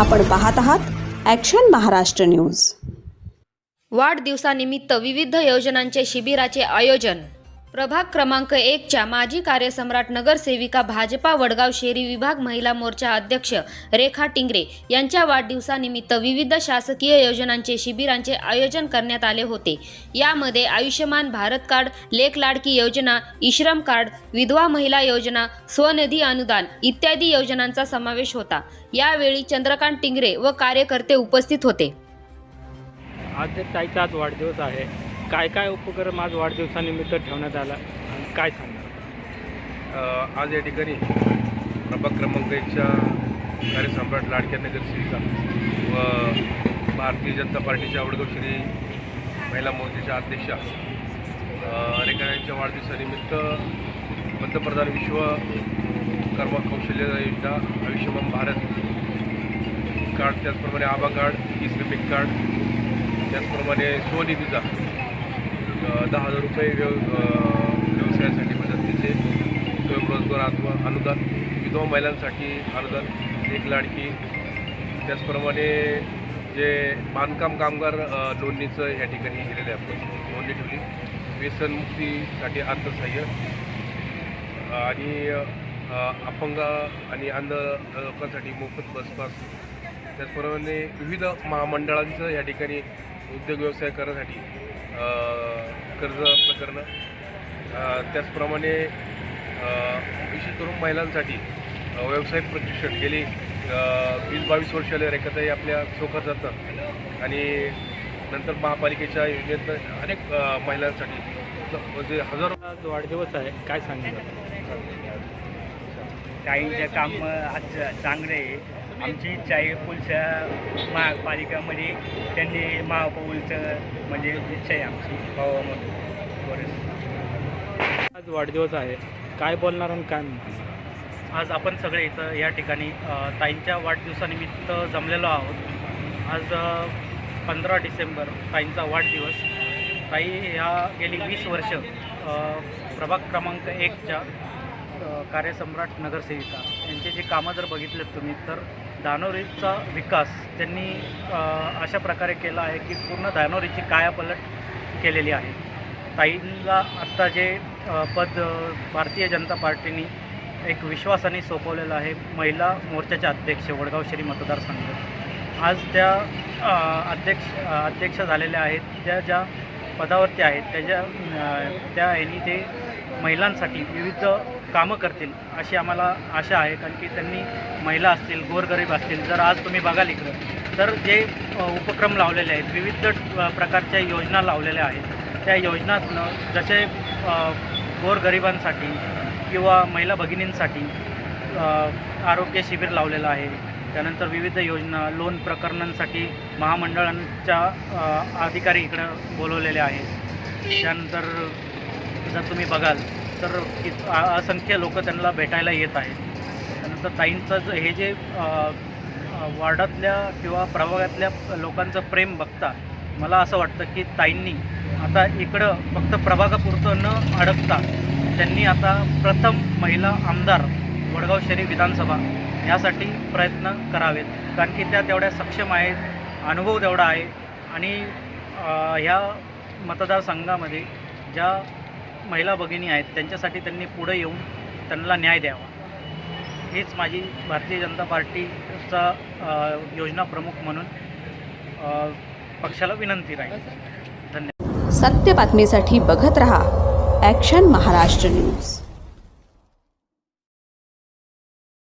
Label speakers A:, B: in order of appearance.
A: आपण पाहत आहात ॲक्शन महाराष्ट्र न्यूज
B: वाढदिवसानिमित्त विविध योजनांचे शिबिराचे आयोजन प्रभाग क्रमांक एकच्या माजी कार्यसम्राट नगरसेविका भाजपा वडगाव शेरी विभाग महिला मोर्चा अध्यक्ष रेखा टिंगरे यांच्या वाढदिवसानिमित्त विविध शासकीय योजनांचे शिबिरांचे आयोजन करण्यात आले होते. यामध्ये आयुष्यमान भारत कार्ड लेख लाडकी योजना इश्रम कार्ड विधवा महिला योजना स्वनिधी अनुदान इत्यादी योजनांचा समावेश होता. यावेळी चंद्रकांत टिंगरे व कार्यकर्ते उपस्थित होते.
C: आज वाढदिवस आहे. काय काय उपक्रम आज वाढदिवसानिमित्त ठेवण्यात आला आणि काय सांगणार?
D: आज या ठिकाणी प्रभाग क्रमांक एकच्या कार्यसम्राट लाडक्या नगरसेविका व भारतीय जनता पार्टीच्या आवडगाव श्री महिला मोर्चाच्या अध्यक्षा रेखा यांच्या वाढदिवसानिमित्त पंतप्रधान विश्व कर्म कौशल्य योजना आयुष्यमान भारत कार्ड त्याचप्रमाणे Abha card E Shramik card त्याचप्रमाणे स्वनिधीचा दहा हजार रुपये व्यव व्यवसायासाठी मदतीचे स्वयंरोजगार आत्म अनुदान. विधवा महिलांसाठी अनुदान एक लाडकी. त्याचप्रमाणे जे बांधकाम कामगार नोंदणीचं या ठिकाणी केलेलं आहे आपण नोंदणी ठेवली व्यसनमुक्तीसाठी अर्थसहाय्य आणि अपंग आणि अंध लोकांसाठी मोफत बसपास. त्याचप्रमाणे विविध महामंडळांचं या ठिकाणी उद्योग व्यवसाय करण्यासाठी कर्ज प्रकरणं अ, त्याचप्रमाणे विशेष करून महिलांसाठी अ, व्यवसाय प्रशिक्षण गेली वीस बावीस वर्षाला रेखाताई आपल्या चौकात जातात. आणि नंतर महापालिकेच्या योजनेत अनेक महिलांसाठी म्हणजे हजारो
C: आज वाढदिवस आहे. काय सांगणार?
E: काहींचे काम आज चांगले आहे. आमची आहे पुढच्या महापालिकामध्ये त्यांनी महापौरचं म्हणजे इच्छा आहे आमची बरं
C: आज वाढदिवस आहे. काय बोलणार आणि काय
F: आज आपण सगळे इथं या ठिकाणी ताईंच्या वाढदिवसानिमित्त जमलेलो आहोत. आज पंधरा डिसेंबर ताईंचा वाढदिवस. ताई ह्या गेली वीस वर्ष प्रभाग क्रमांक एकच्या कार्यसम्राट नगरसेविका. यांचे जे कामं जर बघितलेत तुम्ही तर दानोरीचा विकास त्यांनी अशा प्रकारे केला आहे की पूर्ण दानोरीची कायापलट केलेली आहे. ताईंला आत्ता जे पद भारतीय जनता पार्टीने एक विश्वासाने सोपवलेलं आहे महिला मोर्चाच्या अध्यक्ष वडगाव शहरी मतदारसंघ. आज त्या अध्यक्ष अध्यक्ष झालेल्या आहेत त्या ज्या पदावरती आहेत त्याच्या त्या यांनी ते महिलांसाठी विविध कामं करतील अशी आम्हाला आशा आहे. कारण की त्यांनी महिला असतील गोरगरीब असतील जर आज तुम्ही बघाल इकडं तर जे उपक्रम लावलेले आहेत विविध प्रकारच्या योजना लावलेल्या आहेत. त्या योजनातनं जसे गोरगरिबांसाठी किंवा महिला भगिनींसाठी आरोग्य शिबिर लावलेलं आहे. त्यानंतर विविध योजना लोन प्रकरणांसाठी महामंडळांच्या अधिकारी इकडं बोलवलेले आहेत. त्यानंतर जर तुम्ही बघाल तर असंख्य लोक त्यांना भेटायला येत आहेत. त्यानंतर ताईंचं ज- हे जे वार्डातल्या किंवा प्रभागातल्या लोकांचं प्रेम बघता मला असं वाटतं की ताईंनी आता इकडं फक्त प्रभागापुरतं न अडकता त्यांनी आता प्रथम महिला आमदार वडगाव शहरी विधानसभा यासाठी प्रयत्न करावेत. कारण की त्या तेवढ्या सक्षम आहेत अनुभव तेवढा आहे. आणि ह्या मतदारसंघामध्ये ज्या महिला भगिनी आहेत त्यांच्यासाठी त्यांनी पुढे येऊन त्यांना न्याय द्यावा. हीच माझी भारतीय जनता पार्टीचा योजना प्रमुख म्हणून पक्षाला विनंती राहील. धन्यवाद.
A: सत्य बातमीसाठी बघत रहा ॲक्शन महाराष्ट्र न्यूज